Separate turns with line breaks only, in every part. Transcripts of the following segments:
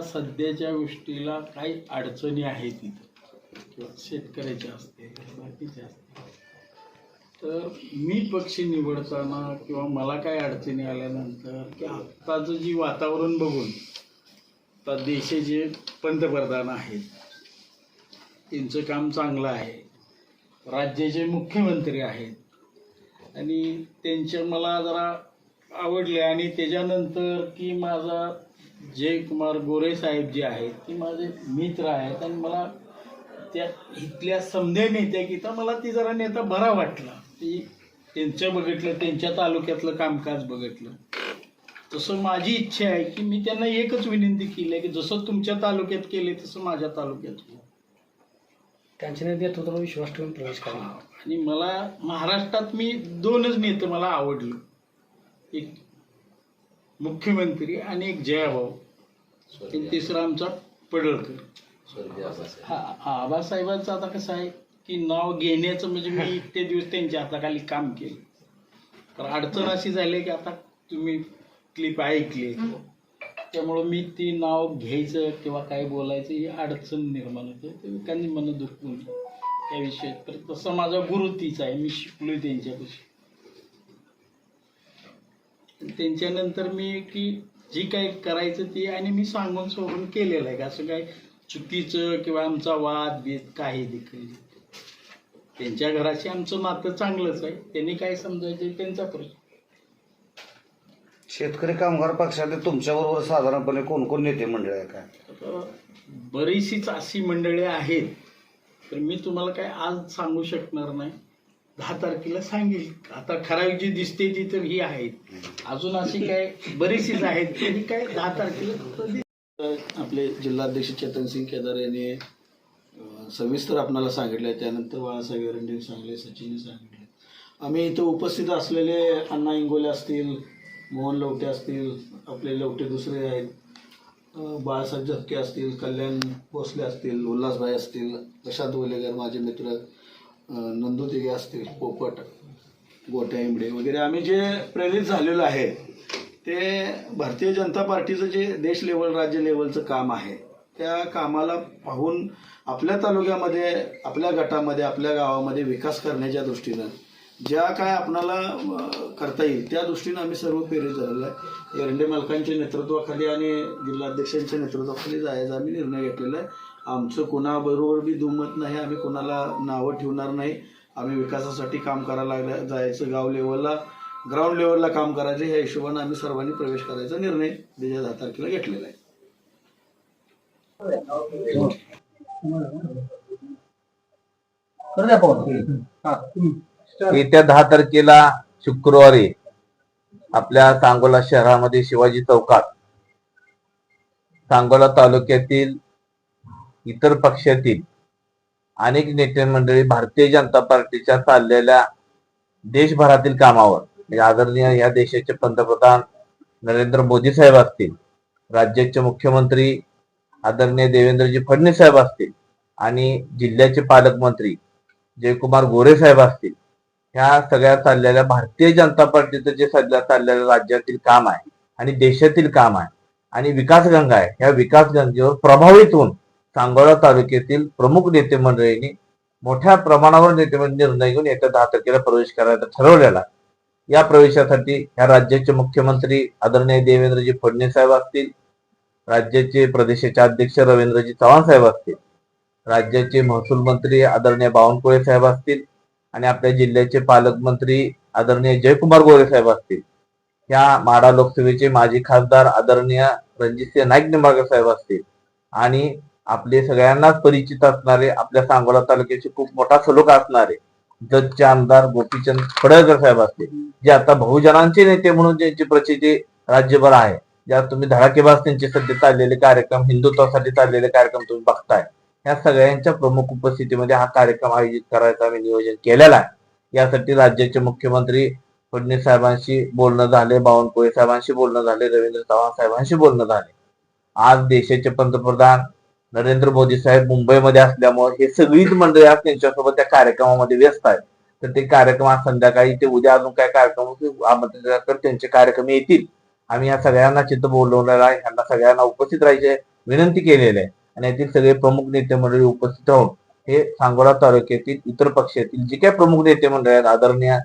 सध्याच्या गोष्टीला काही अडचणी आहेत तिथं किंवा शेतकऱ्याच्या असतील बाकीच्या असतील. तर मी पक्षी निवडताना किंवा मला काय अडचणी आल्यानंतर की आत्ताचं जी वातावरण बघून आता देशाचे पंतप्रधान आहेत त्यांचं काम चांगलं आहे. राज्याचे मुख्यमंत्री आहेत. आणि त्यांच्या मला जरा आवडले आणि त्याच्यानंतर की माझा जयकुमार गोरे साहेब जे आहेत ते माझे मित्र आहेत आणि मला त्या इथल्या की तर मला ती जरा नेता बरा वाटला. ती त्यांचं बघितलं त्यांच्या तालुक्यातलं कामकाज बघितलं. तसं माझी इच्छा आहे की मी त्यांना एकच विनंती केली आहे की जसं तुमच्या तालुक्यात केले तसं माझ्या तालुक्यात हो
त्यांच्या नेतृत्वावर विश्वास ठेवून प्रवेश करा.
आणि मला महाराष्ट्रात मी दोनच नेते मला आवडलं. एक मुख्यमंत्री आणि एक जयाभाऊ. तिसरा आमचा पडळकर. हा हा आबासाहेबांचं आता कसं आहे की नाव घेण्याचं म्हणजे मी इतके दिवस त्यांच्या हाताखाली काम केलं. तर अडचण अशी झाली की आता तुम्ही क्लिप ऐकली. त्यामुळं मी ती नाव घ्यायचं किंवा काय बोलायचं ही अडचण निर्माण होते. ते त्यांनी मन दुखवून. त्या विषयात. तर तसं माझा गुरु तीच आहे. मी शिकलोय त्यांच्यापाशी. त्यांच्यानंतर मी की जी काय करायचं ते आणि मी सांगून सोडून केलेलं आहे. का असं काय चुकीचं किंवा आमचा वाद बीत काही देखील त्यांच्या घराशी आमचं नातं चांगलंच आहे. त्यांनी काय समजायचं त्यांचा प्रश्न.
शेतकरी कामगार पक्षात तुमच्याबरोबर साधारणपणे कोण कोण नेते मंडळ आहे काय?
बरीचशीच अशी मंडळी आहेत. तर मी तुम्हाला काय आज सांगू शकणार नाही. दहा तारखेला सांगेल. आता ठराविक जी दिसते ती तर ही आहेत. अजून अशी काय बरीचशीच आहेत त्यांनी काय दहा तारखेला
आपले जिल्हाध्यक्ष चेतन सिंग केदार यांनी सविस्तर आपणाला सांगितले त्यानंतर बाळासाहेब एरंडे सांगले सचिनने सांगितले आम्ही इथं उपस्थित असलेले अण्णा इंगोले असतील मोहन लवटे असतील आपले लवटे दुसरे आहेत. बाळासाहेब झपके असतील कल्याण भोसले असतील उल्हासभाई असतील प्रशांत ओलेकर माझे मित्र अ, नंदू असतील पोपट गोट्या इंबडे वगैरे आम्ही जे प्रेरित झालेलो आहे ते भारतीय जनता पार्टीचं जे देश लेवल राज्य लेवलचं काम आहे त्या कामाला पाहून आपल्या तालुक्यामध्ये आपल्या गटामध्ये आपल्या गावामध्ये विकास करण्याच्या दृष्टीनं ज्या काय आपणाला करता येईल त्या दृष्टीनं आम्ही सर्व प्रेरित झालेलं आहे. एरंडे मालकांच्या नेतृत्वाखाली आणि जिल्हाध्यक्षांच्या नेतृत्वाखाली जायचा आम्ही निर्णय घेतलेला आहे. आमचं कोणाबरोबर बी दुमत नाही आम्ही कोणाला नावं ठेवणार नाही. आम्ही विकासासाठी काम करायला लागलं जायचं गाव लेवलला ग्राउंड लेवलला काम करायचं ह्या हिशोबानं आम्ही सर्वांनी प्रवेश करायचा निर्णय त्याच्या दहा तारखेला घेतलेला आहे.
येत्या दहा तारखेला शुक्रवारी आपल्या सांगोला शहरामध्ये शिवाजी चौकात सांगोला तालुक्यातील इतर पक्षातील अनेक नेते मंडळी भारतीय जनता पार्टीच्या चाललेल्या देशभरातील कामावर म्हणजे आदरणीय या देशाचे पंतप्रधान नरेंद्र मोदी साहेब असतील राज्याचे मुख्यमंत्री आदरणीय देवेंद्रजी फडणवीस साहेब असतील आणि जिल्ह्याचे पालकमंत्री जयकुमार गोरे साहेब असतील ह्या सगळ्या चाललेल्या भारतीय जनता पार्टीचं जे सध्या चाललेलं राज्यातील काम आहे आणि देशातील काम आहे आणि विकासगंगा आहे ह्या विकासगंगेवर प्रभावित होऊन सांगोला तालुक्यातील प्रमुख नेते मंडळींनी मोठ्या प्रमाणावर नेते निर्णय घेऊन येत्या दहा तारखेला प्रवेश करायचा ठरवलेला या प्रवेशासाठी ह्या राज्याचे मुख्यमंत्री आदरणीय देवेंद्रजी फडणवीस साहेब असतील राज्याचे प्रदेशाचे अध्यक्ष रवींद्रजी चव्हाण साहेब असतील राज्याचे महसूल मंत्री आदरणीय बावनकुळे साहेब असतील आणि आपल्या जिल्ह्याचे पालकमंत्री आदरणीय जयकुमार गोरे साहेब असतील. या माडा लोकसभेचे माजी खासदार आदरणीय रणजितसिंह नाईक निंबाळकर साहेब असतील. आणि आपले सगळ्यांनाच परिचित असणारे आपल्या सांगोला तालुक्याचे खूप मोठा सलोखा असणारे जतचे आमदार गोपीचंद फडळकर साहेब असतील. जे आता बहुजनांचे नेते म्हणून ज्यांची प्रचिती राज्यभर आहे. ज्या तुम्ही धडाकेबाज त्यांचे सध्या चाललेले कार्यक्रम हिंदुत्वासाठी चाललेले कार्यक्रम तुम्ही बघताय. या सगळ्यांच्या प्रमुख उपस्थितीमध्ये हा कार्यक्रम आयोजित करायचा आम्ही नियोजन केलेला आहे. यासाठी राज्याचे मुख्यमंत्री फडणवीस साहेबांशी बोलणं झाले बावनकुळे साहेबांशी बोलणं झाले रवींद्र चव्हाण साहेबांशी बोलणं झाले. आज देशाचे पंतप्रधान नरेंद्र मोदी साहेब मुंबईमध्ये असल्यामुळे हे सगळीच मंडळी आज त्यांच्यासोबत त्या कार्यक्रमामध्ये व्यस्त आहेत. तर ते कार्यक्रम आज संध्याकाळी ते उद्या अजून काय कार्यक्रम आमंत्रित त्यांचे कार्यक्रम येतील. आम्ही या सगळ्यांना चित्त बोलवलेला आहे. यांना सगळ्यांना उपस्थित राहायचे विनंती केलेली आहे. आणि यातील सगळे प्रमुख नेते मंडळी उपस्थित राहून हे सांगोला तालुक्यातील इतर पक्षातील जे काही प्रमुख नेते मंडळी आहेत आदरणीय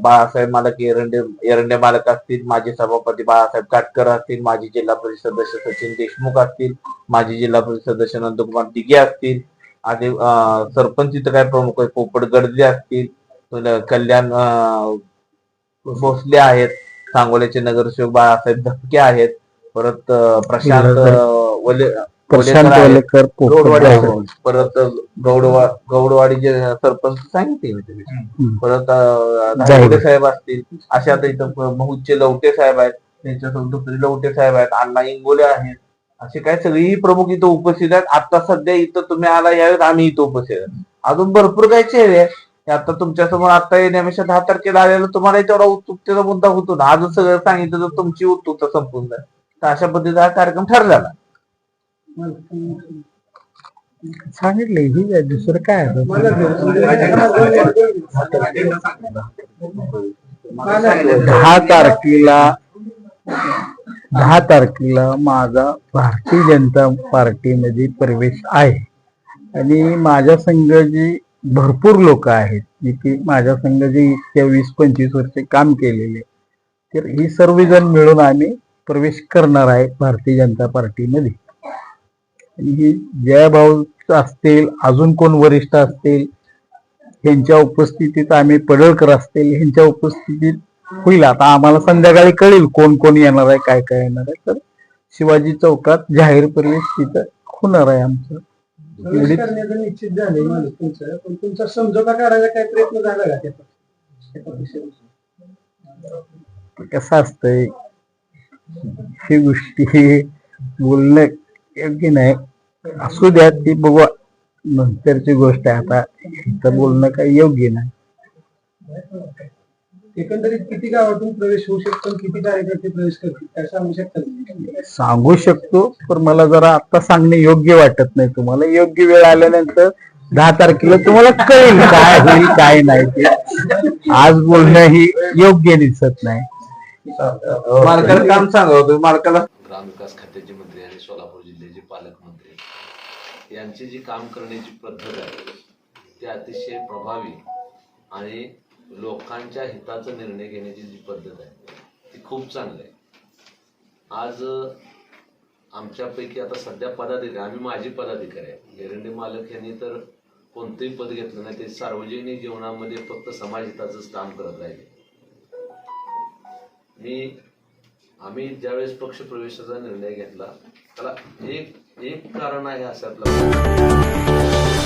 बाळासाहेब मालक एरंडे एरंडे मालक असतील माजी सभापती बाळासाहेब काटकर असतील माजी जिल्हा परिषद सदस्य सचिन देशमुख असतील माजी जिल्हा परिषद सदस्य नंदकुमार दिघे असतील आधी अं, सरपंच इथं काय प्रमुख आहे पोपट गडदे असतील कल्याण भोसले आहेत सांगोल्याचे नगरसेवक बाळासाहेब धपके आहेत परत प्रशांत वले
प्रशांत
वलेकर गौडवाडी. परत गौडवा गौडवाडीचे सरपंच सांगितले. मी तुम्ही परत साहेब असतील. अशा आता इथं बहुतचे लवटे साहेब आहेत. त्यांच्यासोबत दुसरे लवटे साहेब आहेत. अण्णा इंगोले आहेत. असे काय सगळी प्रमुख इथं उपस्थित आहेत. आता सध्या इथं तुम्ही आला यावेळेस आम्ही इथं उपस्थित आहे. अजून भरपूर काय चेहरे आता तुमच्यासमोर आता येण्यापेक्षा दहा तारखेला आलेलं तुम्हाला तेवढा उत्सुकतेचा मुद्दा होतो ना. अजून सगळं सांगितलं तर तुमची उत्सुकता संपून जाईल. तर अशा पद्धतीचा हा कार्यक्रम ठरलेला
सांगितले ही आहे, दुसरं काय आहे? दहा तारखेला दहा तारखेला माझा भारतीय जनता पार्टीमध्ये प्रवेश आहे. आणि माझ्या संघ जी भरपूर लोक आहेत जी की माझ्या संघ जे इतक्या वीस पंचवीस वर्ष काम केलेले तर ही सर्वजण मिळून आम्ही प्रवेश करणार आहे भारतीय जनता पार्टीमध्ये. आणि ही जयभाऊ असतील अजून कोण वरिष्ठ असतील यांच्या उपस्थितीत आम्ही पडळकर असतील यांच्या उपस्थितीत होईल. आता आम्हाला संध्याकाळी कळेल कोण कोण येणार आहे काय काय येणार आहे. तर शिवाजी चौकात जाहीर प्रवेश तिथं होणार आहे आमचं. एवढीच
करण्याचं निश्चित झालंय माणूस तुमचं. पण तुमचा समझोता काढायचा काय प्रयत्न झाला का त्याचा
कसं असतंय ही गोष्टी बोलणं योग्य नाही असू द्या ती बघू. नंतरची गोष्ट आहे आता इथं बोलणं काही योग्य नाही.
एकंदरीत किती गावातून प्रवेश होऊ शकतो आणि किती कार्यकर्ते प्रवेश करतील काय सांगू शकता?
सांगू शकतो पण मला जरा आता सांगणे योग्य वाटत नाही. तुम्हाला योग्य वेळ आल्यानंतर दहा तारखेला तुम्हाला कळेल काय होईल काय नाही ते. आज बोलणं ही योग्य दिसत नाही.
मालकाला काम सांगा तुम्ही मालकाला
ग्रामविकास खात्याचे मंत्री आणि सोलापूर जिल्ह्याचे पालकमंत्री. यांची जी काम करण्याची पद्धत आहे ती अतिशय प्रभावी आणि लोकांच्या हिताचा निर्णय घेण्याची जी पद्धत आहे ती खूप चांगली आहे. आज आमच्यापैकी आता सध्या पदाधिकारी आम्ही माझी पदाधिकारी आहे. एरंडे मालक यांनी तर कोणतंही पद घेतलं नाही ते सार्वजनिक जीवनामध्ये फक्त समाजहिताचंच काम करत राहिले. मी आम्ही ज्यावेळेस पक्ष प्रवेशाचा निर्णय घेतला त्याला एक एक कारण आहे असं आपलं